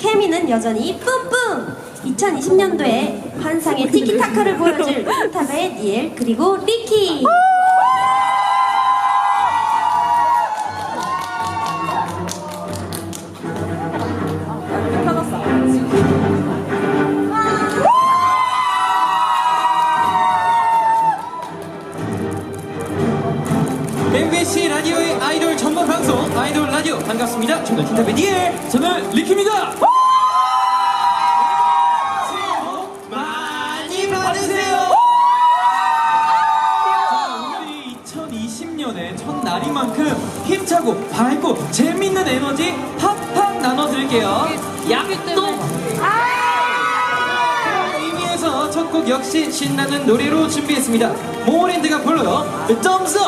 케미는 여전히 뿜뿜! 2020년도에 환상의 티키타카를 보여줄 탑의 니엘 그리고 리키! MBC 라디오의 아이돌 전문 방송 아이돌 라디오 반갑습니다. 저는 틴탑의 니엘 저는 리키입니다. 많이 받으세요. 자, 오늘이 2020년의 첫날인 만큼 힘차고 밝고 재밌는 에너지 팍팍 나눠드릴게요. 약도 의미에서 첫 곡 역시 신나는 노래로 준비했습니다. 모모랜드가 불러요. 점수!